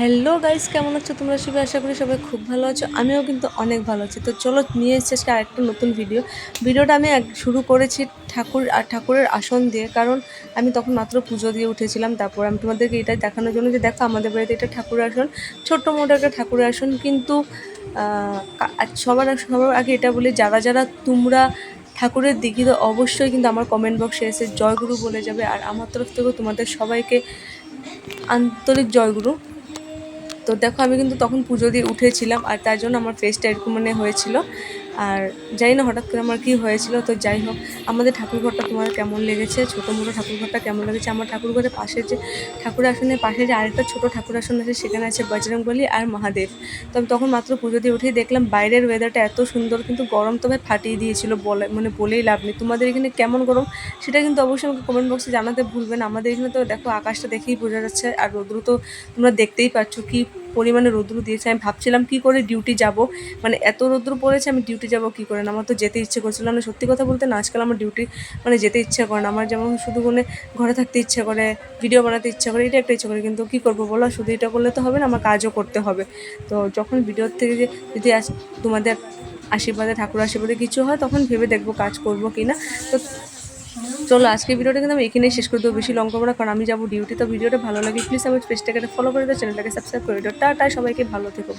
Hello guys কেমন আছো? তোমরা সবাই আশা করি সবাই খুব ভালো আছো। আমিও কিন্তু অনেক ভালো আছি। তো চলো, নিয়ে এসেছি আজকে আরেকটা নতুন ভিডিও ভিডিওটা আমি শুরু করেছি ঠাকুর আর ঠাকুরের আসন দিয়ে। কারণ আমি তখন মাত্র পুজো দিয়ে উঠেছিলাম। তারপর আমি তোমাদেরকে এটা দেখানোর জন্য যে, দেখো, আমাদের বাড়িতে এটা ঠাকুরের আসন। ছোট্ট মোটো একটা ঠাকুরের আসন। কিন্তু সবার সবার আগে এটা বলি, যারা যারা তোমরা ঠাকুরের দিকে তো অবশ্যই কিন্তু আমার কমেন্ট বক্সে এসে জয়গুরু বলে যাবে। আর আমার তরফ থেকেও তোমাদের সবাইকে আন্তরিক জয়গুরু। তো দেখো, আমি কিন্তু তখন পুজো দিয়ে উঠেছিলাম আর তার জন্য আমার ফেসটা এরকম মানে হয়েছিল। আর জানি না হঠাৎ করে আমার কি হয়েছিল, তো যাই হোক, আমাদের ঠাকুরঘরটা তোমার কেমন লেগেছে? ছোটো মোটো ঠাকুরঘরটা কেমন লেগেছে? আমার ঠাকুরঘরের পাশে যে ঠাকুর আসনের পাশে যে আরেকটা ছোটো ঠাকুর আসন আছে, সেখানে আছে বজরংবলী আর মহাদেব। তো আমি তখন মাত্র পুজো দিয়ে উঠেই দেখলাম বাইরের ওয়েদারটা এত সুন্দর, কিন্তু গরম তো ভাই ফাটিয়ে দিয়েছিল বলে মানে বলেই লাভ নেই। তোমাদের এখানে কেমন গরম? সেটা কিন্তু অবশ্যই আমাকে কমেন্ট বক্সে জানাতে ভুলবে না। আমাদের এখানে তো দেখো, আকাশটা দেখেই বোঝা যাচ্ছে আর রৌদ্র তো তোমরা দেখতেই পাচ্ছ কি পরিমাণে রৌদ্র দিয়েছে, আমি ভাবছিলাম কি করে ডিউটি যাব। মানে এত রৌদ্র পড়েছে, আমি ডিউটি যাব কি করে না? আমার তো যেতে ইচ্ছে করছিল না। সত্যি কথা বলতে না, আজকাল আমার ডিউটি মানে যেতে ইচ্ছে করে না। আমার যেমন শুধু মানে ঘরে থাকতে ইচ্ছে করে ভিডিও বানাতে ইচ্ছে করে, এটা একটা ইচ্ছে করে। কিন্তু কী করব বলো? শুধু এটা করলে তো হবে না, আমার কাজও করতে হবে। তো যখন ভিডিওর থেকে যে যদি তোমাদের আশীর্বাদে, ঠাকুর আশীর্বাদে কিছু হয়, তখন ভেবে দেখব কাজ করব কি না তো চলো আজকে ভিডিওটা কিন্তু আমি এখানেই শেষ করে দেবো। বেশি লং করব না। কারণ আমি যাব ডিউটি তো। ভিডিওটা ভালো লাগে প্লিজ আমার পেজটাকে ফলো করে দাও। চ্যানেলটাকে সাবস্ক্রাইব করে দাও। টাটা, সবাইকে ভালো থেকো